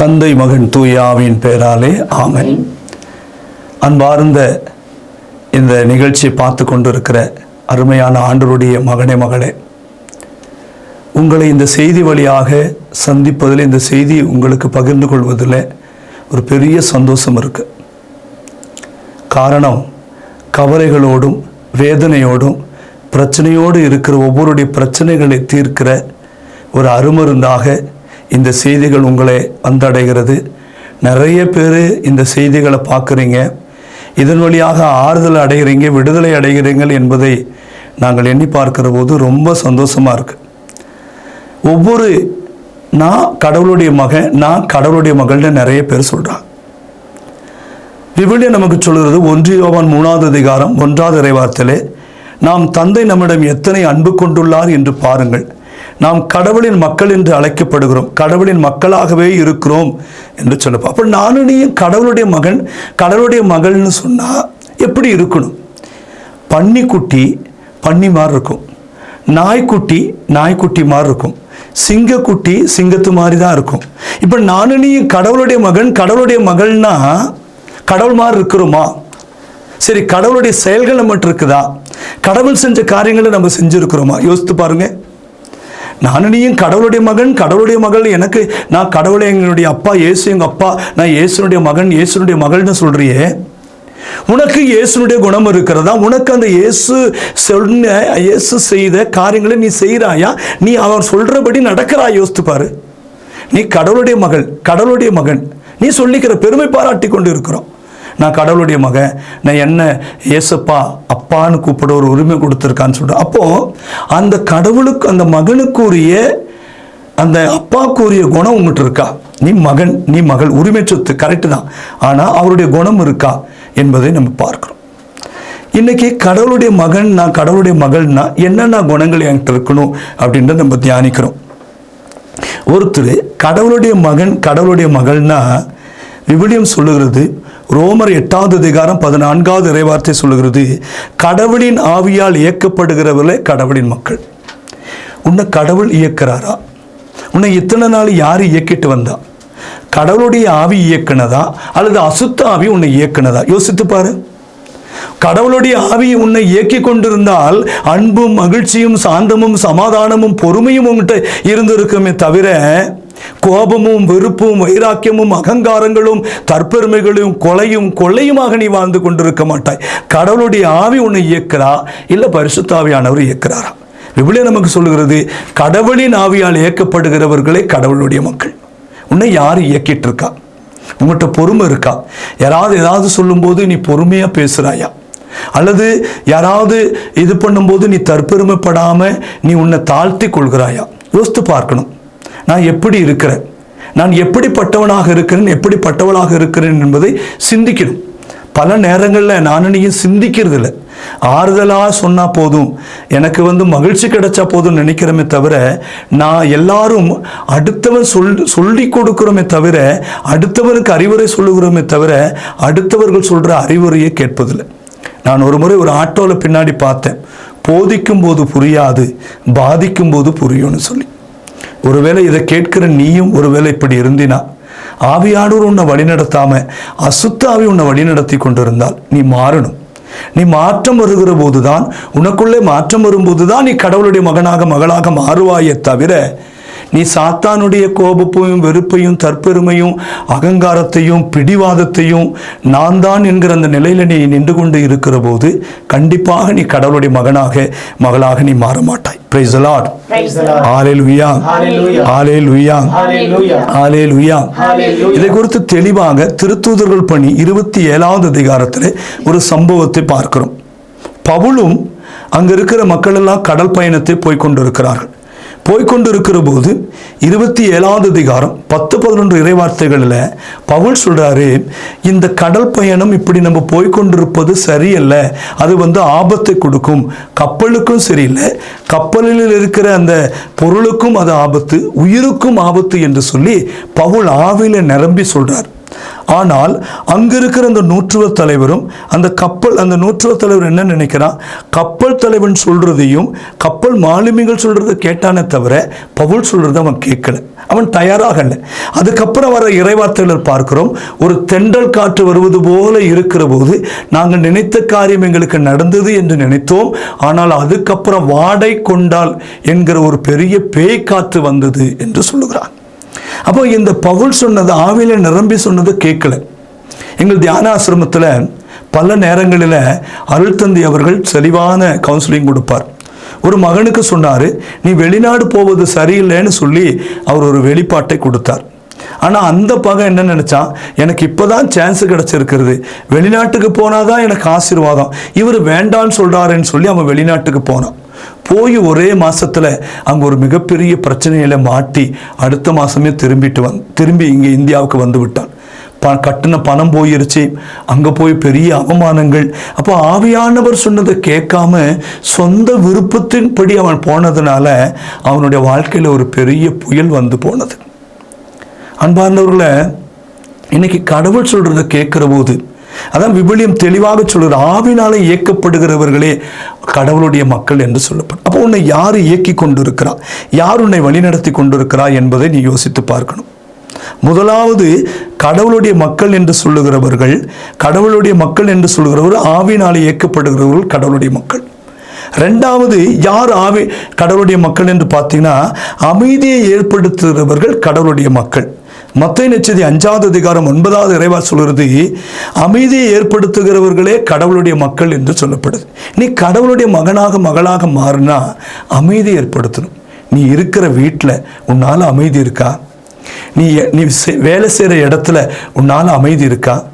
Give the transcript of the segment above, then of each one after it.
தந்தை மகன் தூயாவின் பெயராலே ஆமென். அன்பார்ந்த இந்த நிகழ்ச்சியை பார்த்து கொண்டிருக்கிற அருமையான ஆண்டருடைய மகனே மகளே உங்களை இந்த செய்தி வழியாக சந்திப்பதில் இந்த செய்தி உங்களுக்கு பகிர்ந்து கொள்வதில் ஒரு பெரிய சந்தோஷம் இருக்கு. காரணம் கவலைகளோடும் வேதனையோடும் பிரச்சனையோடு இருக்கிற ஒவ்வொருடைய பிரச்சனைகளை தீர்க்கிற ஒரு அருமருந்தாக இந்த செய்திகள் உங்களை வந்தடைகிறது. நிறைய பேர் இந்த செய்திகளை பார்க்குறீங்க. இதன் வழியாக ஆறுதல் அடைகிறீங்க விடுதலை அடைகிறீங்கள் என்பதை நாங்கள் எண்ணி பார்க்கிற போது ரொம்ப சந்தோஷமாக இருக்குது ஒவ்வொரு நான் கடவுளுடைய மகன் நான் கடவுளுடைய மகள்னு நிறைய பேர் சொல்கிறாங்க விவிலியம் நமக்கு சொல்கிறது ஒன்றியோவான் மூணாவது அதிகாரம் ஒன்றாவது இறைவார்த்தலே நாம் தந்தை நம்மிடம் எத்தனை அன்பு கொண்டுள்ளார் என்று பாருங்கள். நாம் கடவுளின் மக்கள் என்று அழைக்கப்படுகிறோம். கடவுளின் மக்களாகவே இருக்கிறோம் என்று சொல்லப்போ அப்போ நானும் நீயும் கடவுளுடைய மகன் கடவுளுடைய மகள்னு சொன்னால் எப்படி இருக்கணும்? பன்னிக்குட்டி பன்னி மாதிரி இருக்கும். நாய்க்குட்டி நாய்க்குட்டி மாதிரி இருக்கும். சிங்கக்குட்டி சிங்கத்து மாதிரி தான் இருக்கும். இப்போ நானும் நீயும் கடவுளுடைய மகன் கடவுளுடைய மகள்னா கடவுள் மாதிரி இருக்கிறோமா? சரி கடவுளுடைய செயல்கள் நம்மகிட்ட இருக்குதா? கடவுள் செஞ்ச காரியங்களை நம்ம செஞ்சுருக்கிறோமா? யோசித்து பாருங்கள் நானும் நீயும் கடவுளுடைய மகன் கடவுளுடைய மகள். எனக்கு நான் கடவுளை எங்களுடைய அப்பா இயேசு எங்கள் அப்பா நான் இயேசுனுடைய மகன் இயேசுனுடைய மகள்னு சொல்கிறியே உனக்கு இயேசுனுடைய குணம் இருக்கிறதா? உனக்கு அந்த இயேசு சொன்ன இயேசு செய்த காரியங்களை நீ செய்கிறாயா நீ அவர் சொல்கிறபடி நடக்கிறாய்? யோசித்துப்பாரு நீ கடவுளுடைய மகள் கடவுளுடைய மகன். நீ சொல்லிக்கிற பெருமை பாராட்டி கொண்டு இருக்கிறோம். நான் கடவுளுடைய மகன் நான் என்ன ஏசப்பா அப்பான்னு கூப்பிட ஒரு உரிமை கொடுத்துருக்கான்னு சொல்கிறேன் அப்போது அந்த கடவுளுக்கு அந்த மகனுக்குரிய அந்த அப்பாக்குரிய குணம் உங்கள்கிட்ட இருக்கா? நீ மகன் நீ மகள் உரிமை சொத்து கரெக்டு தான். ஆனால் அவருடைய குணம் இருக்கா என்பதை நம்ம பார்க்குறோம். இன்னைக்கு கடவுளுடைய மகன் நான் கடவுளுடைய மகள்னா என்னென்ன குணங்கள் என்கிட்ட இருக்கணும் அப்படின்றத நம்ம தியானிக்கிறோம். ஒருத்தர் கடவுளுடைய மகன் கடவுளுடைய மகள்னா விபிலியம் சொல்லுகிறது ரோமர் எட்டாவது அதிகாரம் பதினான்காவது இறைவார்த்தை சொல்லுகிறது கடவுளின் ஆவியால் இயக்கப்படுகிறவர்களே கடவுளின் மக்கள். உன்னை கடவுள் இயக்கிறாரா? உன்னை இத்தனை நாள் யார் இயக்கிட்டு வந்தா? கடவுளுடைய ஆவி இயக்குனதா? அல்லது அசுத்த ஆவி உன்னை இயக்குனதா? யோசித்து பாரு. கடவுளுடைய ஆவி உன்னை இயக்கி கொண்டிருந்தால் அன்பும் மகிழ்ச்சியும் சாந்தமும் சமாதானமும் பொறுமையும் உங்கள்கிட்ட இருந்திருக்குமே தவிர கோபமும் வெறுப்பும் வைராக்கியமும் அகங்காரங்களும் தற்பெருமைகளும் கொலையும் கொள்ளையுமாக நீ வாழ்ந்து கொண்டிருக்க மாட்டாய். கடவுளுடைய ஆவி உன்னை இயக்கிறா. இல்லை பரிசுத்தாவியானவர் இயக்கிறாரா. விவிலியம் நமக்கு சொல்லுகிறது கடவுளின் ஆவியால் இயக்கப்படுகிறவர்களே கடவுளுடைய மக்கள். உன்னை யார் இயக்கிட்டு இருக்கா உங்கள்கிட்ட பொறுமை இருக்கா? யாராவது ஏதாவது சொல்லும்போது நீ பொறுமையாக பேசுகிறாயா அல்லது யாராவது இது பண்ணும்போது நீ தற்பெருமைப்படாமல் நீ உன்னை தாழ்த்தி கொள்கிறாயா? யோசித்து பார்க்கணும். நான் எப்படி இருக்கிறேன்? நான் எப்படிப்பட்டவனாக இருக்கிறேன்? எப்படிப்பட்டவளாக இருக்கிறேன் என்பதை சிந்திக்கணும். பல நேரங்களில் நானும் நீயும் சிந்திக்கிறது இல்லை ஆறுதலாக சொன்னால் போதும். எனக்கு வந்து மகிழ்ச்சி கிடைச்சா போதும் நினைக்கிறோமே தவிர நான் எல்லாரும் அடுத்தவன் சொல் சொல்லி கொடுக்குறோமே தவிர அடுத்தவனுக்கு அறிவுரை சொல்லுகிறோமே தவிர அடுத்தவர்கள் சொல்கிற அறிவுரையை கேட்பதில்லை. நான் ஒரு முறை ஒரு ஆட்டோவில் பின்னாடி பார்த்தேன். போதிக்கும் போது புரியாது பாதிக்கும் போது புரியும்னு சொல்லி. ஒருவேளை இதை கேட்கிற நீயும் ஒருவேளை இப்படி இருந்தினா ஆவியானூர் உன்னை வழிநடத்தாம அசுத்தாவி உன்னை வழிநடத்தி கொண்டிருந்தால் நீ மாறணும். நீ மாற்றம் வருகிற போதுதான் உனக்குள்ளே மாற்றம் வரும்போதுதான் நீ கடவுளுடைய மகனாக மகளாக மாறுவாயே தவிர நீ சாத்தானுடைய கோபப்பையும் வெறுப்பையும் தற்பெருமையும் அகங்காரத்தையும் பிடிவாதத்தையும் நான் தான் என்கிற அந்த நிலையில நீ நின்று கொண்டு இருக்கிற போது கண்டிப்பாக நீ கடவுளுடைய மகனாக மகளாக நீ மாற மாட்டாய். Price Lord. Alleluia Hallelujah. Alleluia Hallelujah. இதை குறித்து தெளிவாக திருத்தூதர்கள் பணி இருபத்தி ஏழாவது அதிகாரத்தில் ஒரு சம்பவத்தை பார்க்கிறோம். பவுலும் அங்க இருக்கிற மக்கள் எல்லாம் கடல் பயணத்தை போய் கொண்டிருக்கிறார்கள் போய்கொண்டிருக்கிற போது இருபத்தி ஏழாவது அதிகாரம் பத்து பதினொன்று இறைவார்த்தைகளில் பவுல் சொல்கிறாரு இந்த கடல் பயணம் இப்படி நம்ம போய்கொண்டிருப்பது சரியல்ல அது வந்து ஆபத்தை கொடுக்கும். கப்பலுக்கும் சரியில்லை. கப்பலில் இருக்கிற அந்த பொருளுக்கும் அது ஆபத்து உயிருக்கும் ஆபத்து என்று சொல்லி பவுல் ஆவில நிரம்பி சொல்கிறார் ஆனால் அங்கே இருக்கிற அந்த நூற்றுவர் தலைவரும் அந்த கப்பல் அந்த நூற்றுவ தலைவர் என்ன நினைக்கிறான் கப்பல் தலைவன் சொல்றதையும் கப்பல் மாலுமிகள் சொல்றதை கேட்டானே தவிர பவுல் சொல்றதை அவன் கேட்கல. அவன் தயாராகல அதுக்கப்புறம் வர இறைவார்த்தைகள் பார்க்கிறோம். ஒரு தென்றல் காற்று வருவது போல இருக்கிற போது நாங்கள் நினைத்த காரியம் எங்களுக்கு நடந்தது என்று நினைத்தோம். ஆனால் அதுக்கப்புறம் வாடை கொண்டால் என்கிற ஒரு பெரிய பேய் காற்று வந்தது என்று சொல்லுகிறான். அப்போ இந்த பவுல் சொன்னது ஆவில நிரம்பி சொன்னது கேட்கல. எங்கள் தியானாசிரமத்தில் பல நேரங்களில் அருள் தந்தி அவர்கள் தெளிவான கவுன்சிலிங் கொடுப்பார். ஒரு மகனுக்கு சொன்னார் நீ வெளிநாடு போவது சரியில்லைன்னு சொல்லி அவர் ஒரு வெளிப்பாட்டை கொடுத்தார். ஆனால் அந்த பகம் என்ன நினச்சா எனக்கு இப்போதான் சான்ஸ் கிடைச்சிருக்கிறது. வெளிநாட்டுக்கு போனாதான் எனக்கு ஆசீர்வாதம். இவர் வேண்டான்னு சொல்றாருன்னு சொல்லி அவன் வெளிநாட்டுக்கு போனான். போய் ஒரே மாதத்தில் அங்கே ஒரு மிகப்பெரிய பிரச்சனையில மாட்டி அடுத்த மாதமே திரும்பிட்டு வந் திரும்பி இங்கே இந்தியாவுக்கு வந்து விட்டான். ப கட்டின பணம் போயிருச்சு. அங்கே போய் பெரிய அவமானங்கள். அப்போ ஆவியானவர் சொன்னதை கேட்காம சொந்த விருப்பத்தின்படி அவன் போனதுனால அவனுடைய வாழ்க்கையில் ஒரு பெரிய புயல் வந்து போனது. அன்பார்ந்தவர்களை இன்னைக்கு கடவுள் சொல்கிறத கேட்குற போது அதான் விபிலியம் தெளிவாக சொல்கிற ஆவினாலே இயக்கப்படுகிறவர்களே கடவுளுடைய மக்கள் என்று சொல்லப்படும். அப்போ உன்னை யார் இயக்கி கொண்டிருக்கிறா? யார் உன்னை வழிநடத்தி கொண்டிருக்கிறா என்பதை நீ யோசித்து பார்க்கணும். முதலாவது கடவுளுடைய மக்கள் என்று சொல்லுகிறவர்கள் கடவுளுடைய மக்கள் என்று சொல்லுகிறவர்கள் ஆவினாலே இயக்கப்படுகிறவர்கள் கடவுளுடைய மக்கள். ரெண்டாவது யார் ஆவி கடவுளுடைய மக்கள் என்று பார்த்தீங்கன்னா அமைதியை ஏற்படுத்துகிறவர்கள் கடவுளுடைய மக்கள். மத்திய நச்சதி அஞ்சாவது அதிகாரம் ஒன்பதாவது இறைவா சொல்கிறது அமைதியை ஏற்படுத்துகிறவர்களே கடவுளுடைய மக்கள் என்று சொல்லப்படுது. நீ கடவுளுடைய மகனாக மகளாக மாறினா அமைதி ஏற்படுத்தணும். நீ இருக்கிற வீட்டில் உன்னால் அமைதி இருக்கா? நீ நீ வேலை செய்கிற இடத்துல உன்னால் அமைதி இருக்கா?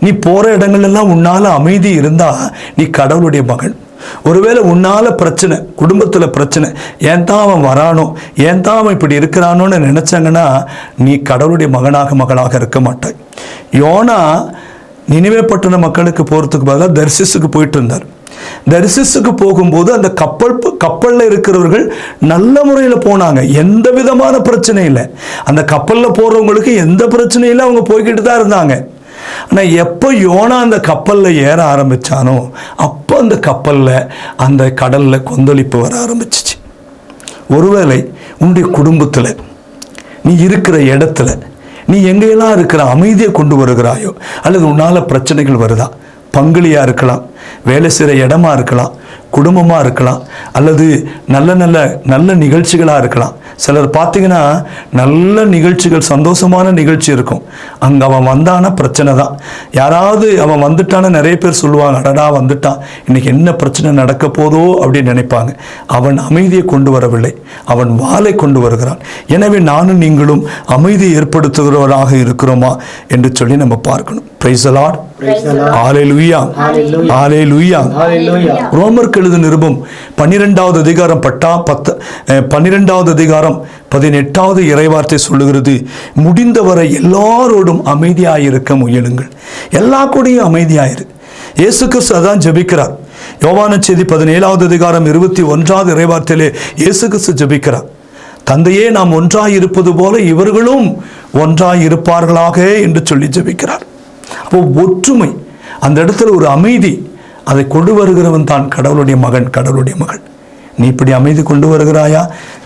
நீ போகிற இடங்கள்லாம் உன்னால் அமைதி இருந்தால் நீ கடவுளுடைய மகன். ஒருவேளை உன்னால பிரச்சனை குடும்பத்தில் பிரச்சனை ஏன் தான் அவன் வரானோ ஏன் தான் அவன் இப்படி இருக்கிறானோன்னு நினைச்சாங்கன்னா நீ கடவுளுடைய மகனாக மகளாக இருக்க மாட்டாய். யோனா நினைவே மக்களுக்கு போகிறதுக்கு பதிலாக தர்சிஸுக்கு போயிட்டு இருந்தார். தரிசிஸுக்கு போகும்போது அந்த கப்பல் கப்பலில் இருக்கிறவர்கள் நல்ல முறையில் போனாங்க. எந்த விதமான பிரச்சனையும் இல்லை. அந்த கப்பலில் போகிறவங்களுக்கு எந்த பிரச்சனையும் இல்லை. அவங்க போய்கிட்டு தான் இருந்தாங்க. ஆனால் எப்போ யோனா அந்த கப்பலில் ஏற ஆரம்பிச்சானோ அப்போ அந்த கப்பலில் அந்த கடலில் கொந்தளிப்பு வர ஆரம்பிச்சிச்சு. ஒருவேளை உன்னுடைய குடும்பத்தில் நீ இருக்கிற இடத்துல நீ எங்கெல்லாம் இருக்கிற அமைதியை கொண்டு வருகிறாயோ அல்லது உன்னால் பிரச்சனைகள் வருதா? பங்குலியா இருக்கலாம் வேலை செய்கிற இடமா இருக்கலாம் குடும்பமாக இருக்கலாம் அல்லது நல்ல நல்ல நல்ல நிகழ்ச்சிகளாக இருக்கலாம். சிலர் பார்த்தீங்கன்னா நல்ல நிகழ்ச்சிகள் சந்தோஷமான நிகழ்ச்சி இருக்கும். அங்கே அவன் வந்தானா பிரச்சனை தான். யாராவது அவன் வந்துட்டான்னு நிறைய பேர் சொல்லுவாங்க அடடா வந்துட்டான் இன்னைக்கு என்ன பிரச்சனை நடக்க போதோ? அப்படின்னு நினைப்பாங்க. அவன் அமைதியை கொண்டு வரவில்லை. அவன் வாளை கொண்டு வருகிறான். எனவே நானும் நீங்களும் அமைதி ஏற்படுத்துகிறவராக இருக்கிறோமா? என்று சொல்லி நம்ம பார்க்கணும். Price Praise the Lord. Hallelujah. Hallelujah. ரோமருக்கு எழுது நிருபம் பன்னிரெண்டாவது அதிகாரம் பட்டா பத்து பன்னிரெண்டாவது அதிகாரம் பதினெட்டாவது இறைவார்த்தை சொல்லுகிறது முடிந்தவரை எல்லாரோடும் அமைதியாயிருக்க முயலுங்கள். எல்லா கூடயும் அமைதியாயிரு. இயேசு கிறிஸ்து அதான் ஜெபிக்கிறார். யோவான செய்தி பதினேழாவது அதிகாரம் இருபத்தி ஒன்றாவது இறைவார்த்தையிலே இயேசு கிறிஸ்து ஜெபிக்கிறார். தந்தையே நாம் ஒன்றாய் இருப்பது போல இவர்களும் ஒன்றாய் இருப்பார்களாக என்று சொல்லி ஜெபிக்கிறார். அப்போ ஒற்றுமை அந்த இடத்துல ஒரு அமைதி அதை கொண்டு வருகிறவன் தான் கடவுளுடைய மகன் கடவுளுடைய மகள். நீ இப்படி அமைதி கொண்டு வருகிறாயா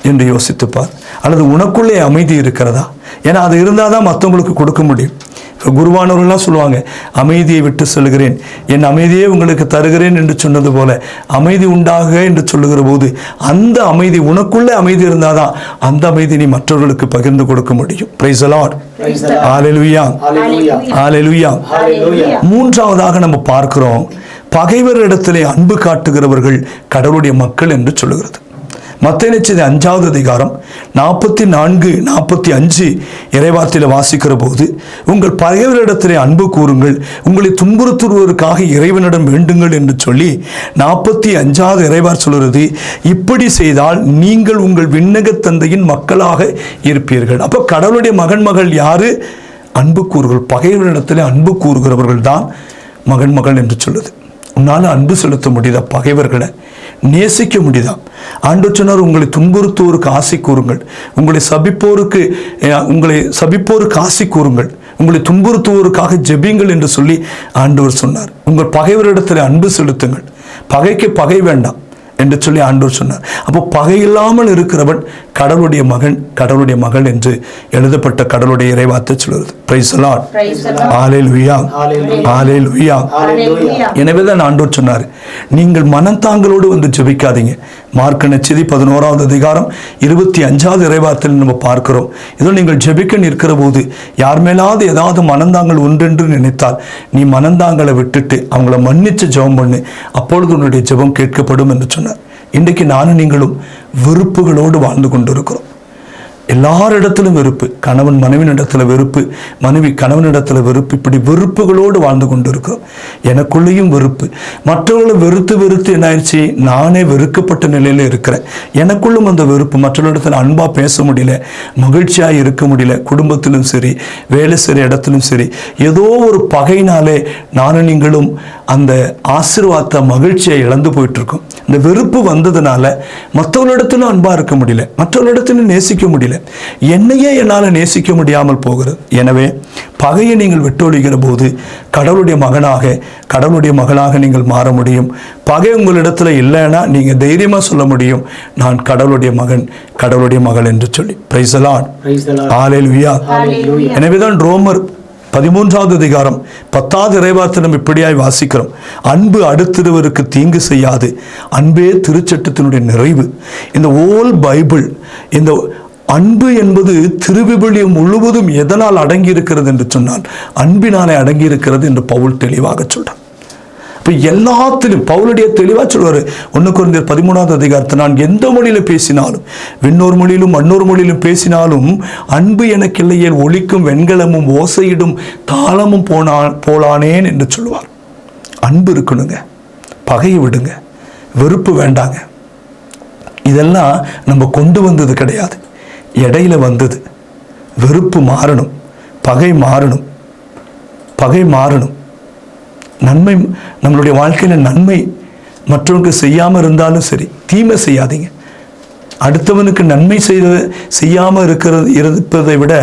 என்று யோசித்துப்பார். அல்லது உனக்குள்ளே அமைதி இருக்கிறதா? ஏன்னா அது இருந்தால் தான் மற்றவங்களுக்கு கொடுக்க முடியும். இப்போ குருவானவர்கள்லாம் சொல்லுவாங்க அமைதியை விட்டு சொல்கிறேன். என் அமைதியே உங்களுக்கு தருகிறேன் என்று சொன்னது போல அமைதி உண்டாக என்று சொல்லுகிற போது அந்த அமைதி உனக்குள்ளே அமைதி இருந்தால் தான் அந்த அமைதி நீ மற்றவர்களுக்கு பகிர்ந்து கொடுக்க முடியும். Price Lord Praise the Lord. Hallelujah Hallelujah. Hallelujah Hallelujah. மூன்றாவதாக நம்ம பார்க்கிறோம் பகைவரிடத்திலே அன்பு காட்டுகிறவர்கள் கடவுளுடைய மக்கள் என்று சொல்லுகிறது. மத்திய நிச்சயத்தை அஞ்சாவது அதிகாரம் நாற்பத்தி நான்கு நாற்பத்தி அஞ்சு இறைவார்த்தையில் வாசிக்கிற போது உங்கள் பகைவரிடத்திலே அன்பு கூறுங்கள் உங்களை துன்புறுத்துவதற்காக இறைவனிடம் வேண்டுங்கள் என்று சொல்லி நாற்பத்தி அஞ்சாவது இறைவார் சொல்கிறது இப்படி செய்தால் நீங்கள் உங்கள் விண்ணக தந்தையின் மக்களாக இருப்பீர்கள். அப்போ கடவுளுடைய மகன் மகள் யாரு? அன்பு கூறுகள் பகைவரிடத்திலே அன்பு கூறுகிறவர்கள் தான் மகன் மகள் என்று சொல்லுது. உன்னால் அன்பு செலுத்த முடியுதா? பகைவர்களை நேசிக்க முடியுதா? ஆண்டு சொன்னார் உங்களை துன்புறுத்துவோருக்கு ஆசை கூறுங்கள். உங்களை சபிப்போருக்கு உங்களை சபிப்போருக்கு ஆசை கூறுங்கள். உங்களை துன்புறுத்துவோருக்காக ஜெபிங்கள் என்று சொல்லி ஆண்டவர் சொன்னார். உங்கள் பகைவரிடத்தில் அன்பு செலுத்துங்கள். பகைக்கு பகை வேண்டாம் என்று சொல்லி ஆண்டவர் சொன்னார். அப்போ பகையில்லாமல் இருக்கிறவன் கடவுளுடைய மகன் கடவுளுடைய மகள் என்று எழுதப்பட்ட கடவுளுடைய இறைவார்த்தை சொல்கிறது ஆலேலுயா Hallelujah. Alleluia Hallelujah. எனவே தான் ஆண்டவர் சொன்னார். நீங்கள் மனத்தாங்களோடு வந்து ஜெபிக்காதீங்க. மார்க் நச்செய்தி பதினோராவது அதிகாரம் இருபத்தி அஞ்சாவது இறைவார்த்தையில் நம்ம பார்க்கிறோம். இதோ நீங்கள் ஜெபிக்க நிற்கிற போது யார் மேலாவது ஏதாவது மனந்தாங்கள் உண்டென்று நினைத்தால் நீ மனந்தாங்களை விட்டுட்டு அவங்கள மன்னிச்சு ஜெபம் பண்ணு. அப்பொழுது உன்னுடைய ஜெபம் கேட்கப்படும் என்று சொன்னார். இன்றைக்கு நானும் நீங்களும் வெறுப்புகளோடு வாழ்ந்து கொண்டிருக்கிறோம். எல்லாரிடத்திலும் வெறுப்பு. கணவன் மனைவினிடத்தில் வெறுப்பு. மனைவி கணவனிடத்தில் வெறுப்பு. இப்படி வெறுப்புகளோடு வாழ்ந்து கொண்டிருக்கிறோம். எனக்குள்ளேயும் வெறுப்பு. மற்றவர்களை வெறுத்து வெறுத்து என்ன ஆயிடுச்சு நானே வெறுக்கப்பட்ட நிலையில் இருக்கிறேன். எனக்குள்ளும் அந்த வெறுப்பு. மற்றவர்களிடத்தில் அன்பாக பேச முடியல. மகிழ்ச்சியாக இருக்க முடியல. குடும்பத்திலும் சரி வேலை செய்கிற இடத்திலும் சரி. ஏதோ ஒரு பகையினாலே நானும் நீங்களும் அந்த ஆசீர்வாதத்தை மகிழ்ச்சியை இழந்து போயிட்டு இருக்கோம் இந்த வெறுப்பு வந்ததுனால மற்றவர்களிடத்திலும் அன்பா இருக்க முடியல மற்றவர்களிடத்திலும் நேசிக்க முடியல. என்னையே என்னால் நேசிக்க முடியாமல் போகிறது. எனவே பகையை நீங்கள் விட்டொழிகிற போது கடவுளுடைய மகனாக கடவுளுடைய மகளாக நீங்கள் மாற முடியும். பகை உங்களிடத்துல இல்லைன்னா நீங்க தைரியமா சொல்ல முடியும். நான் கடவுளுடைய மகன் கடவுளுடைய மகள் என்று சொல்லி. Praise Lord. Hallelujah Hallelujah. எனவேதான் ரோமர் பதிமூன்றாவது அதிகாரம் பத்தாவது இறைவார்த்தை நம்ம இப்படியாய் வாசிக்கிறோம். அன்பு அடுத்திருவருக்கு தீங்கு செய்யாது. அன்பே திருச்சட்டத்தினுடைய நிறைவு. இந்த ஓல் பைபிள் இந்த அன்பு என்பது திருவிபிலியம் முழுவதும் எதனால் அடங்கியிருக்கிறது என்று சொன்னால் அன்பினாலே அடங்கி இருக்கிறது என்று பவுல் தெளிவாக சொல்றான் இப்போ எல்லாத்திலும் பவுலுடைய தெளிவாக சொல்வார். ஒன்று குறைந்த பதிமூணாவது அதிகாரத்தை நான் எந்த மொழியில் பேசினாலும் விண்ணோர் மொழியிலும் மண்ணோர் மொழியிலும் பேசினாலும் அன்பு எனக்கு இல்லையே ஒலிக்கும் வெண்கலமும் ஓசையிடும் தாளமும் போனா போலானேன் என்று சொல்லுவார். அன்பு இருக்கணுங்க. பகையை விடுங்க. வெறுப்பு வேண்டாங்க. இதெல்லாம் நம்ம கொண்டு வந்தது கிடையாது. இடையில வந்தது. வெறுப்பு மாறணும். பகை மாறணும். பகை மாறணும். நன்மை நம்மளுடைய வாழ்க்கையில் நன்மை மற்றவங்களுக்கு செய்யாமல் இருந்தாலும் சரி தீமை செய்யாதீங்க. அடுத்தவனுக்கு நன்மை செய்த செய்யாமல் இருக்கிறது இருப்பதை விட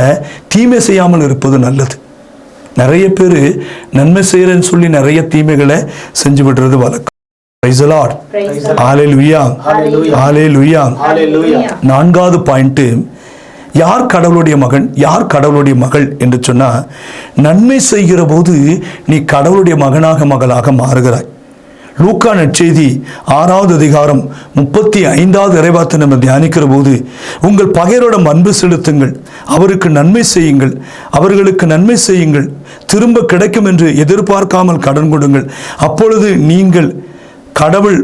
தீமை செய்யாமல் இருப்பது நல்லது. நிறைய பேர் நன்மை செய்கிறேன்னு சொல்லி நிறைய தீமைகளை செஞ்சு விடுறது வழக்கம். நான்காவது பாயிண்ட் யார் கடவுளுடைய மகன் யார் கடவுளுடைய மகள் என்று சொன்னால் நன்மை செய்கிற போது நீ கடவுளுடைய மகனாக மகளாக மாறுகிறாய். லூக்கா நற்செய்தி ஆறாவது அதிகாரம் முப்பத்தி ஐந்தாவது இறைவாத்தை நம்ம தியானிக்கிற போது உங்கள் பகையரோட அன்பு செலுத்துங்கள் அவருக்கு நன்மை செய்யுங்கள் அவர்களுக்கு நன்மை செய்யுங்கள் திரும்ப கிடைக்கும் என்று எதிர்பார்க்காமல் கடன் கொடுங்கள். அப்பொழுது நீங்கள் கடவுள்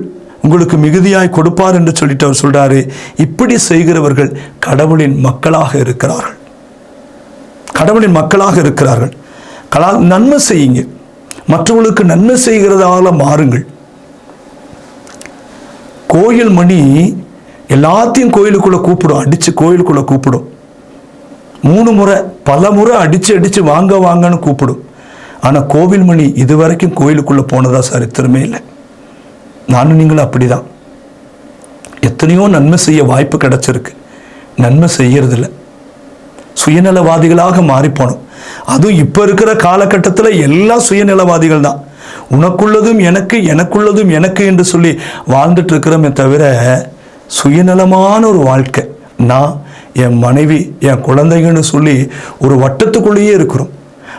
உங்களுக்கு மிகுதியாய் கொடுப்பார் என்று சொல்லிட்டு அவர் சொல்றாரு இப்படி செய்கிறவர்கள் கடவுளின் மக்களாக இருக்கிறார்கள். கடவுளின் மக்களாக இருக்கிறார்கள். கலா நன்மை செய்யுங்க. மற்றவர்களுக்கு நன்மை செய்கிறதால மாறுங்கள். கோயில் மணி எல்லாத்தையும் கோயிலுக்குள்ளே கூப்பிடும் அடித்து கோயிலுக்குள்ளே கூப்பிடும். மூணு முறை பல முறை அடித்து அடித்து வாங்க வாங்கன்னு கூப்பிடும். ஆனால் கோவில் மணி இதுவரைக்கும் கோயிலுக்குள்ளே போனதா சரித்திரமே இல்லை. நானும் நீங்களும் அப்படிதான். எத்தனையோ நன்மை செய்ய வாய்ப்பு கிடைச்சிருக்கு. நன்மை செய்யறதில்ல. சுயநலவாதிகளாக மாறிப்போனோம். அதுவும் இப்போ இருக்கிற காலகட்டத்தில் எல்லா சுயநலவாதிகள் தான். உனக்குள்ளதும் எனக்கு எனக்குள்ளதும் எனக்கு என்று சொல்லி வாழ்ந்துட்டு இருக்கிறோமே தவிர சுயநலமான ஒரு வாழ்க்கை. நான் என் மனைவி என் குழந்தைங்கன்னு சொல்லி ஒரு வட்டத்துக்குள்ளேயே இருக்கிறோம்.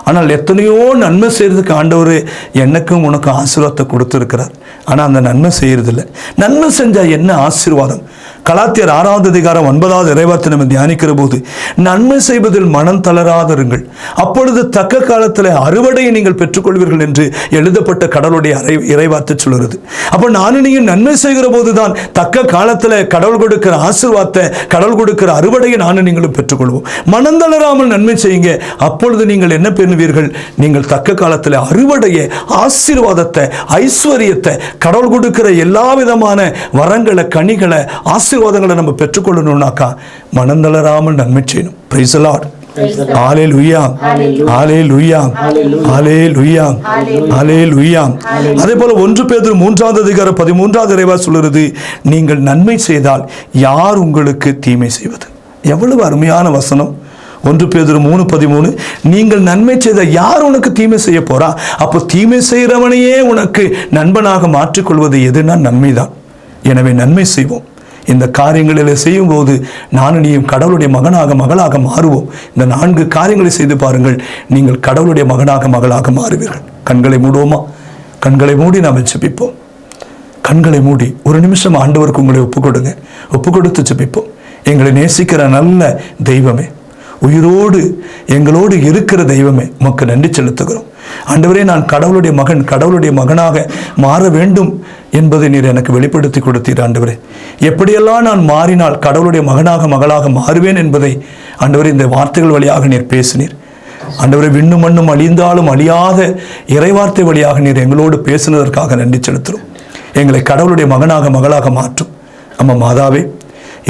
ஆனால் எத்தனையோ நன்மை செய்கிறதுக்கு ஆண்டவர் எனக்கும் உனக்கும் ஆசீர்வாதத்தை கொடுத்துருக்கிறார். ஆனால் அந்த நன்மை செய்யறதில்ல. நன்மை செஞ்சால் என்ன ஆசீர்வாதம்? கலாத்தியர் ஆறாவது அதிகாரம் ஒன்பதாவது இறைவார்த்தை நம்ம தியானிக்கிற போது நன்மை செய்வதில் மனம் தளராதிருங்கள். அப்பொழுது தக்க காலத்தில் அறுவடையை நீங்கள் பெற்றுக்கொள்வீர்கள் என்று எழுதப்பட்ட கடவுளுடைய அறை இறைவார்த்தை சொல்கிறது அப்போ நானும் நீங்கள் நன்மை செய்கிற போது தான் தக்க காலத்தில் கடவுள் கொடுக்கிற ஆசீர்வாதத்தை கடவுள் கொடுக்கிற அறுவடையை நானும் நீங்களும் பெற்றுக்கொள்வோம். மனம் தளராமல் நன்மை செய்யுங்க. அப்பொழுது நீங்கள் என்ன பெறுவீர்கள் நீங்கள் தக்க காலத்தில் அறுவடையை ஆசீர்வாதத்தை ஐஸ்வர்யத்தை கடவுள் கொடுக்கிற எல்லா விதமான வரங்களை கனிகளை ஆசீர்வாதங்களை நம்ம பெற்றுக்கொள்ளணும்னாக்கா மனம் தளராமல் நன்மை செய்யணும். Praise Lord. ஆலே லுய்யா ஆலே லுய்யா ஆலே லுய்யா ஆலே லுய்யா அதே போல ஒன்று பேதர் மூன்றாவது அதிகாரம் பதிமூன்றாவது இறைவா சொல்லுறது நீங்கள் நன்மை செய்தால் யார் உங்களுக்கு தீமை செய்வது? எவ்வளவு அருமையான வசனம். ஒன்று பேதுரு மூணு பதிமூணு நீங்கள் நன்மை செய்த யார் உனக்கு தீமை செய்ய போறா? அப்போ தீமை செய்கிறவனையே உனக்கு நண்பனாக மாற்றிக்கொள்வது எதுனா நன்மைதான். எனவே நன்மை செய்வோம். இந்த காரியங்களில் செய்யும்போது நானும் நீயும் கடவுளுடைய மகனாக மகளாக மாறுவோம். இந்த நான்கு காரியங்களை செய்து பாருங்கள். நீங்கள் கடவுளுடைய மகனாக மகளாக மாறுவீர்கள். கண்களை மூடுவோமா? கண்களை மூடி நாம் ஜெபிப்போம். கண்களை மூடி ஒரு நிமிஷம் ஆண்டவருக்கு உங்களை ஒப்பு கொடுங்க ஒப்பு கொடுத்து ஜெபிப்போம். எங்களை நேசிக்கிற நல்ல தெய்வமே உயிரோடு எங்களோடு இருக்கிற தெய்வமே உமக்கு நன்றி செலுத்துகிறோம். ஆண்டவரே நான் கடவுளுடைய மகன் கடவுளுடைய மகனாக மாற வேண்டும் என்பதை நீர் எனக்கு வெளிப்படுத்தி கொடுத்தீர் ஆண்டவரே. எப்படியெல்லாம் நான் மாறினால் கடவுளுடைய மகனாக மகளாக மாறுவேன் என்பதை ஆண்டவரே இந்த வார்த்தைகள் வழியாக நீர் பேசினீர். ஆண்டவரை விண்ணும் மண்ணும் அழிந்தாலும் அழியாத இறைவார்த்தை வழியாக நீர் எங்களோடு பேசினதற்காக நன்றி செலுத்துகிறோம். எங்களை கடவுளுடைய மகனாக மகளாக மாற்றும். அம்மா மாதாவே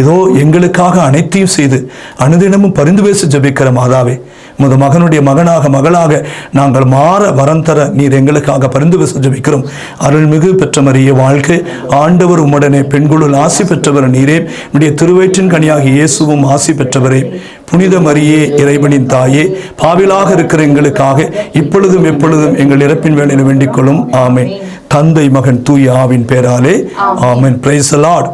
இதோ எங்களுக்காக அனைத்தையும் செய்து அனுதினமும் பரிந்து பேச ஜெபிக்கிற மாதாவே முத மகனுடைய மகனாக மகளாக நாங்கள் மாற வரம் தர நீர் எங்களுக்காக பரிந்து பேச ஜெபிக்கிறோம். அருள்மிகு பெற்ற மரிய வாழ்க்கை ஆண்டவர் உம்முடனே பெண்களுள் ஆசி பெற்றவர் நீரே. உடைய திருவயிற்றின் கனியாகி இயேசுவும் ஆசி பெற்றவரே. புனித மரியே இறைவனின் தாயே பாவிலாக இருக்கிற எங்களுக்காக இப்பொழுதும் எப்பொழுதும் எங்கள் இறப்பின் வேலையில் வேண்டிக் கொள்ளும் ஆமென். தந்தை மகன் தூய ஆவின் பேராலே. ஆமென். Praise Lord.